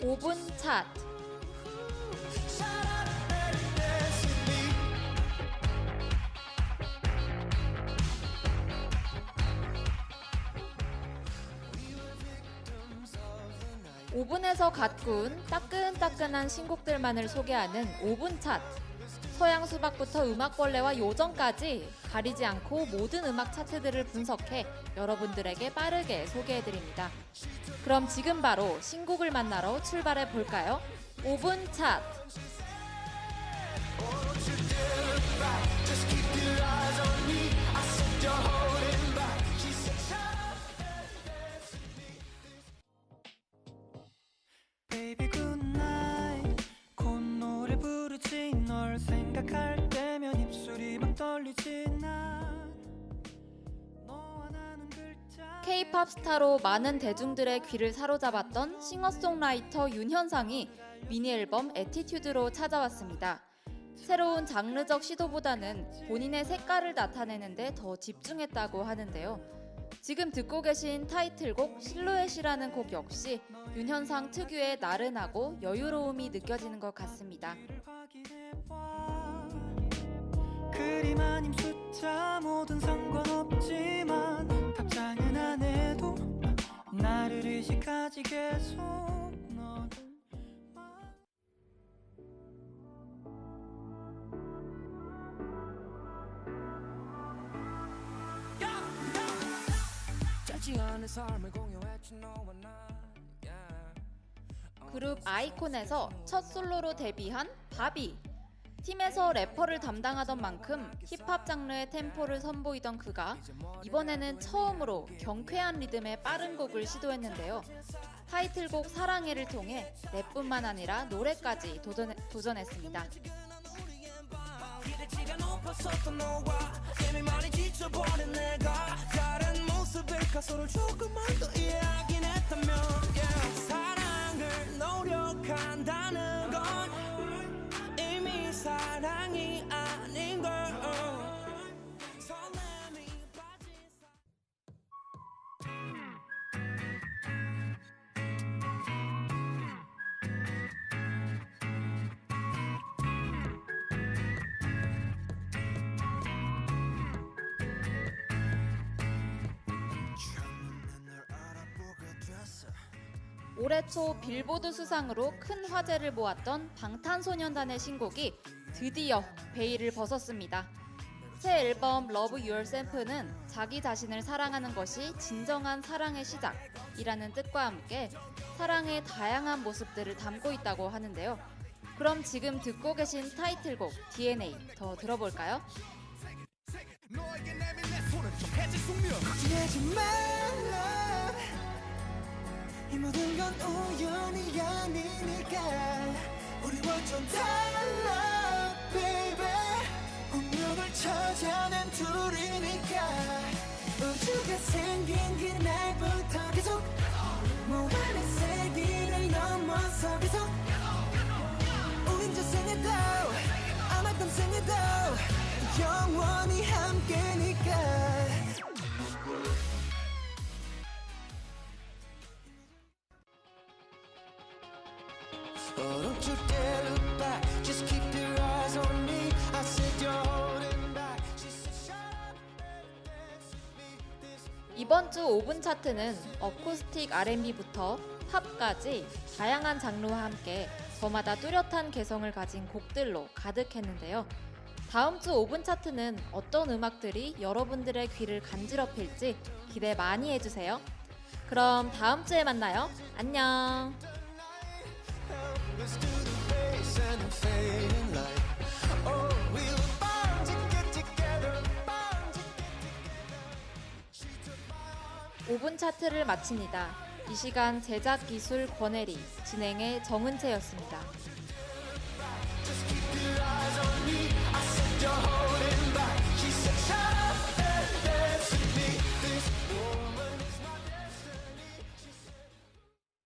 5분 차트. 오분에서 가꾼 따끈따끈한 신곡들만을 소개하는 5분 차트. 서양 수박부터 음악벌레와 요정까지 가리지 않고 모든 음악 차트들을 분석해 여러분들에게 빠르게 소개해드립니다. 그럼 지금 바로 신곡을 만나러 출발해 볼까요? 5분 차트. K-팝 스타로 많은 대중들의 귀를 사로잡았던 싱어송라이터 윤현상이 미니 앨범 에티튜드로 찾아왔습니다. 새로운 장르적 시도보다는 본인의 색깔을 나타내는데 더 집중했다고 하는데요. 지금 듣고 계신 타이틀곡 실루엣이라는 곡 역시 윤현상 특유의 나른하고 여유로움이 느껴지는 것 같습니다. 그림 아님 숫자 뭐든 상관없지만 답장은 안 해도 나를 의식하지 계속. 그룹 아이콘에서 첫 솔로로 데뷔한 바비. 팀에서 래퍼를 담당하던 만큼 힙합 장르의 템포를 선보이던 그가 이번에는 처음으로 경쾌한 리듬의 빠른 곡을 시도했는데요. 타이틀곡 사랑해를 통해 랩뿐만 아니라 노래까지 도전, 도전했습니다. 사랑을 노력한다는 사랑이 아 올해 초 빌보드 수상으로 큰 화제를 모았던 방탄소년단의 신곡이 드디어 베일을 벗었습니다. 새 앨범 Love Yourself는 자기 자신을 사랑하는 것이 진정한 사랑의 시작이라는 뜻과 함께 사랑의 다양한 모습들을 담고 있다고 하는데요. 그럼 지금 듣고 계신 타이틀곡 DNA 더 들어볼까요? 걱정하지 말라 이 모든 건 우연이 아니니까. 우리 완전 달라 baby. 운명을 찾아낸 둘이니까. 우주가 생긴 그날부터 이번 주 5분 차트는 어쿠스틱 R&B부터 팝까지 다양한 장르와 함께 저마다 뚜렷한 개성을 가진 곡들로 가득했는데요. 다음 주 5분 차트는 어떤 음악들이 여러분들의 귀를 간지럽힐지 기대 많이 해주세요. 그럼 다음 주에 만나요. 안녕. 5분 차트를 마칩니다. 이 시간 제작 기술 권혜리, 진행의 정은채였습니다.